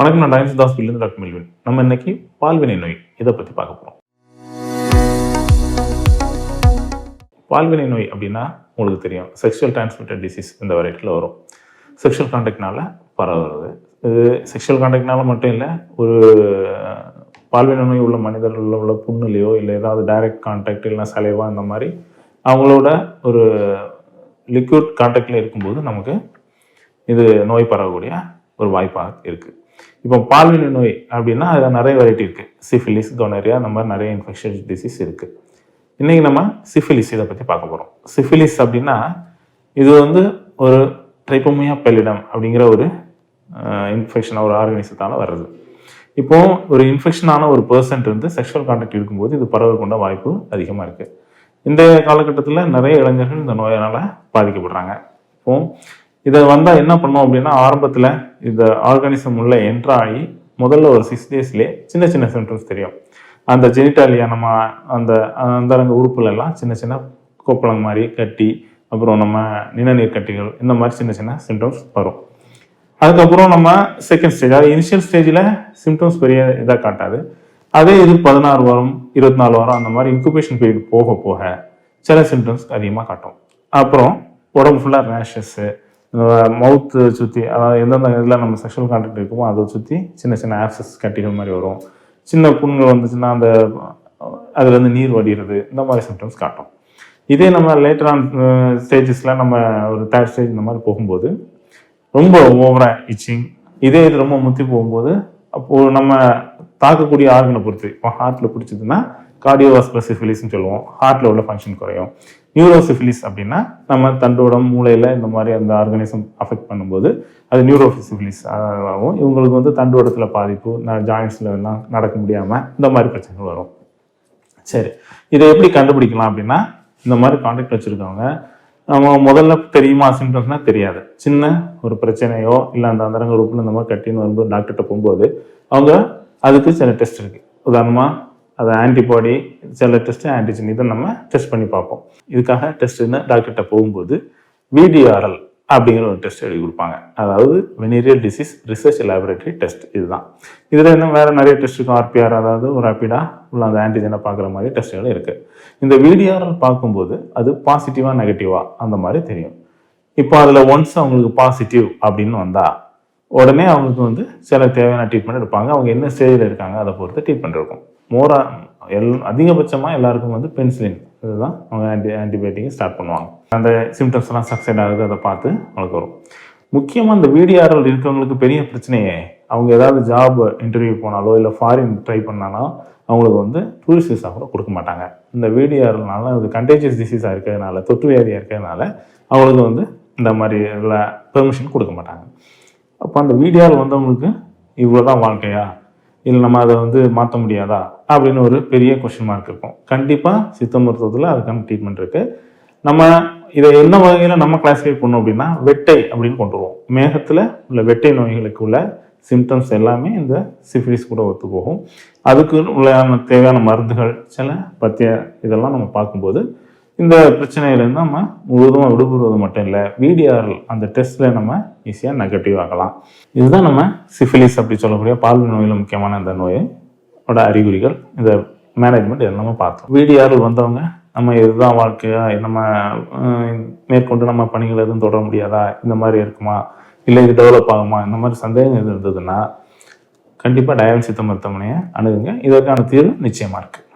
வணக்கம் நான் doctor ஹாஸ்பிட்டலேருந்து doctor Melvin. நம்ம இன்னைக்கு பால்வினை நோய் இதை பற்றி பார்க்க போகிறோம் பால்வினை நோய் அப்படின்னா உங்களுக்கு தெரியும். செக்ஷுவல் டிரான்ஸ்மிட்டட் டிசீஸ் இந்த வெரைட்டியில் வரும். செக்ஷுவல் கான்டாக்ட்னால பரவுறது. இது செக்ஷுவல் கான்டாக்ட்னால மட்டும் இல்லை ஒரு பால்வினை நோய் உள்ள மனிதர்களில் உள்ள புண்ணுலையோ இல்லை ஏதாவது டைரக்ட் கான்டாக்ட் இல்லைனா சலைவா இந்த மாதிரி அவங்களோட ஒரு லிக்விட் கான்டாக்டில் இருக்கும்போது நமக்கு இது நோய் பரவக்கூடிய ஒரு வாய்ப்பாக இருக்குது இப்போ பால்வினை நோய் அப்படின்னா அதில் நிறைய வெரைட்டி இருக்குது சிஃபிலிஸ் கொனரியா அந்த மாதிரி நிறைய இன்ஃபெக்ஷன் டிசீஸ் இருக்குது இன்றைக்கி நம்ம சிஃபிலிஸ் இதை பற்றி பார்க்க போகிறோம் சிஃபிலிஸ் அப்படின்னா இது வந்து ஒரு ட்ரைப்போமியா பெல்லிடம் அப்படிங்கிற ஒரு இன்ஃபெக்ஷன் ஒரு ஆர்கனிசத்தால் வர்றது. இப்போ ஒரு இன்ஃபெக்ஷனான ஒரு பர்சன்ட் இருந்து செக்ஷுவல் கான்டாக்ட் இருக்கும்போது இது பரவ வாய்ப்பு அதிகமாக இருக்குது இந்த காலகட்டத்தில் நிறைய இளைஞர்கள் இந்த நோயினால் பாதிக்கப்படுறாங்க. இப்போ இதை வந்தால் என்ன பண்ணோம் அப்படின்னா ஆரம்பத்தில் இந்த ஆர்கானிசம் உள்ள என்ட்ராகி முதல்ல ஒரு சிக்ஸ் டேஸ்லேயே சின்ன சின்ன சிம்டம்ஸ் தெரியும். அந்த ஜெனிட்டாலியா நம்ம அந்த அந்தரங்க உறுப்புலெல்லாம் சின்ன சின்ன கோப்பளம் மாதிரி கட்டி அப்புறம் நம்ம நிணநீர் கட்டிகள் இந்த மாதிரி சின்ன சின்ன சிம்டம்ஸ் வரும். அதுக்கப்புறம் நம்ம செகண்ட் ஸ்டேஜ் அதாவது இனிஷியல் ஸ்டேஜில் சிம்டம்ஸ் பெரிய இதாக காட்டாது. அதே இது பதினாறு வாரம் இருபத்தி நாலு வாரம் அந்த மாதிரி இன்குபேஷன் பீரியட் போக போக சில சிம்டம்ஸ் அதிகமாக காட்டும். அப்புறம் உடம்பு ஃபுல்லாக ரேஷஸ்ஸு மவுத்து சுற்றி அதாவது எந்தெந்த இதில் நம்ம செக்ஷுவல் கான்டாக்ட் இருக்குமோ அதை சுற்றி சின்ன சின்ன ஆப்சஸ் கட்டிகள் மாதிரி வரும். சின்ன புண்கள் வந்துச்சுன்னா அந்த அதுலேருந்து நீர் வடிகிறது. இந்த மாதிரி சிம்டம்ஸ் காட்டும். இதே நம்ம லேட்டரான் ஸ்டேஜஸில் நம்ம ஒரு தேர்ட் ஸ்டேஜ் இந்த மாதிரி போகும்போது ரொம்ப ஓவராக இச்சிங் இதே இது ரொம்ப முத்தி போகும்போது அப்போது நம்ம தாக்கக்கூடிய ஆர்கனை பொறுத்து இப்போ ஹார்ட்டில் பிடிச்சதுன்னா கார்டியோவாஸ்குலர் சிஃபிலிஸ்னு சொல்லுவோம். ஹார்ட்டில் உள்ள ஃபங்க்ஷன் குறையும். நியூரோசிஃபிலிஸ் அப்படின்னா நம்ம தண்டோடம் மூளையில் இந்த மாதிரி அந்த ஆர்கனிசம் அஃபெக்ட் பண்ணும்போது அது நியூரோசிஃபிலிஸ் ஆகும். இவங்களுக்கு வந்து தண்டோடத்தில் பாதிப்பு ஜாயின்ஸில் எல்லாம் நடக்க முடியாமல் இந்த மாதிரி பிரச்சனைகள் வரும். சரி இதை எப்படி கண்டுபிடிக்கலாம் அப்படின்னா இந்த மாதிரி கான்டாக்ட் வச்சுருக்கவங்க நம்ம முதல்ல தெரியுமா சிம்டம்ஸ்னால் தெரியாது. சின்ன ஒரு பிரச்சனையோ இல்லை அந்த அந்தரங்க உறுப்பில் இந்த மாதிரி கட்டின்னு வரும்போது டாக்டர்கிட்ட போகும்போது அவங்க அதுக்கு சில டெஸ்ட் இருக்குது உதாரணமாக அது ஆன்டிபாடி சில டெஸ்ட்டு ஆன்டிஜன் இதை நம்ம டெஸ்ட் பண்ணி பார்ப்போம். இதுக்காக டெஸ்ட்டுன்னு டாக்டர்கிட்ட போகும்போது விடிஆர்எல் அப்படிங்கிற ஒரு டெஸ்ட் எழுதி கொடுப்பாங்க. அதாவது venereal disease research laboratory test இதுதான். இதில் இன்னும் வேறு நிறைய டெஸ்ட் இருக்கும். ஆர்பிஆர் அதாவது ஒரு ரேப்பிடாக உள்ள அந்த ஆன்டிஜனை பார்க்குற மாதிரி டெஸ்ட்டுகள் இருக்குது இந்த விடிஆர்எல் பார்க்கும்போது அது பாசிட்டிவாக நெகட்டிவாக அந்த மாதிரி தெரியும். இப்போ அதில் ஒன்ஸ் அவங்களுக்கு பாசிட்டிவ் அப்படின்னு வந்தால் உடனே அவங்களுக்கு வந்து சில தேவையான ட்ரீட்மெண்ட் எடுப்பாங்க. அவங்க என்ன ஸ்டேஜில் இருக்காங்க அதை பொறுத்து ட்ரீட்மெண்ட் இருக்கும். மோரா எல் அதிகபட்சமாக எல்லாருக்கும் வந்து பென்சிலின் இதுதான் அவங்க ஆன்டி ஆன்டிபயோட்டிக்கை ஸ்டார்ட் பண்ணுவாங்க. அந்த சிம்டம்ஸ் எல்லாம் சக்சைட் ஆகுது அதை பார்த்து அவங்களுக்கு வரும். முக்கியமாக இந்த விடிஆர்எல் இருக்கிறவங்களுக்கு பெரிய பிரச்சனையே அவங்க ஏதாவது ஜாப் இன்டர்வியூ போனாலோ இல்லை ஃபாரின் ட்ரை பண்ணாலோ அவங்களுக்கு வந்து டூரிஸ்ட் விசா கூட கொடுக்க மாட்டாங்க. இந்த விடிஆர்னால அது கண்டேஜியஸ் டிசீஸாக இருக்கிறதுனால தொற்று வியாதியாக இருக்கிறதுனால அவங்களுக்கு வந்து இந்த மாதிரி பெர்மிஷன் கொடுக்க மாட்டாங்க. அப்போ அந்த வீடியோவில் வந்தவங்களுக்கு இவ்வளோ தான் வாழ்க்கையா? இல்லை நம்ம அதை வந்து மாற்ற முடியாதா? அப்படின்னு ஒரு பெரிய கொஷின் மார்க் இருக்கும். கண்டிப்பாக சித்த மருத்துவத்தில் அதுக்கான ட்ரீட்மெண்ட் இருக்குது நம்ம இதை என்ன வகையில் நம்ம கிளாஸிஃபை பண்ணோம் அப்படின்னா வெட்டை அப்படின்னு கொண்டு வருவோம். மேகத்தில் உள்ள வெட்டை நோய்களுக்கு உள்ள சிம்டம்ஸ் எல்லாமே இந்த சிஃபிலிஸ் கூட ஒத்து போகும். அதுக்கு உள்ள தேவையான மருந்துகள் சில பற்றிய இதெல்லாம் நம்ம பார்க்கும்போது இந்த பிரச்சனையிலேருந்து நம்ம முழுவதும் விடுபடுவது மட்டும் இல்லை விடிஆர்எல் அந்த டெஸ்ட்டில் நம்ம ஈஸியாக நெகட்டிவ் ஆகலாம். இதுதான் நம்ம சிஃபிலிஸ் அப்படி சொல்லக்கூடிய பால் நோயில் முக்கியமான இந்த நோயோட அறிகுறிகள் இந்த மேனேஜ்மெண்ட் எல்லாமே பார்த்தோம். விடிஆர்எல் வந்தவங்க நம்ம இதுதான் வாழ்க்கையா நம்ம மேற்கொண்டு நம்ம பணிகள் எதுவும் தொடர முடியாதா இந்த மாதிரி இருக்குமா இல்லை இது டெவலப் ஆகுமா இந்த மாதிரி சந்தேகம் எது இருந்ததுன்னா கண்டிப்பாக டயாலிசித்த மருத்துவமனையை அணுகுங்க. இதற்கான தீர்வு நிச்சயமாக இருக்குது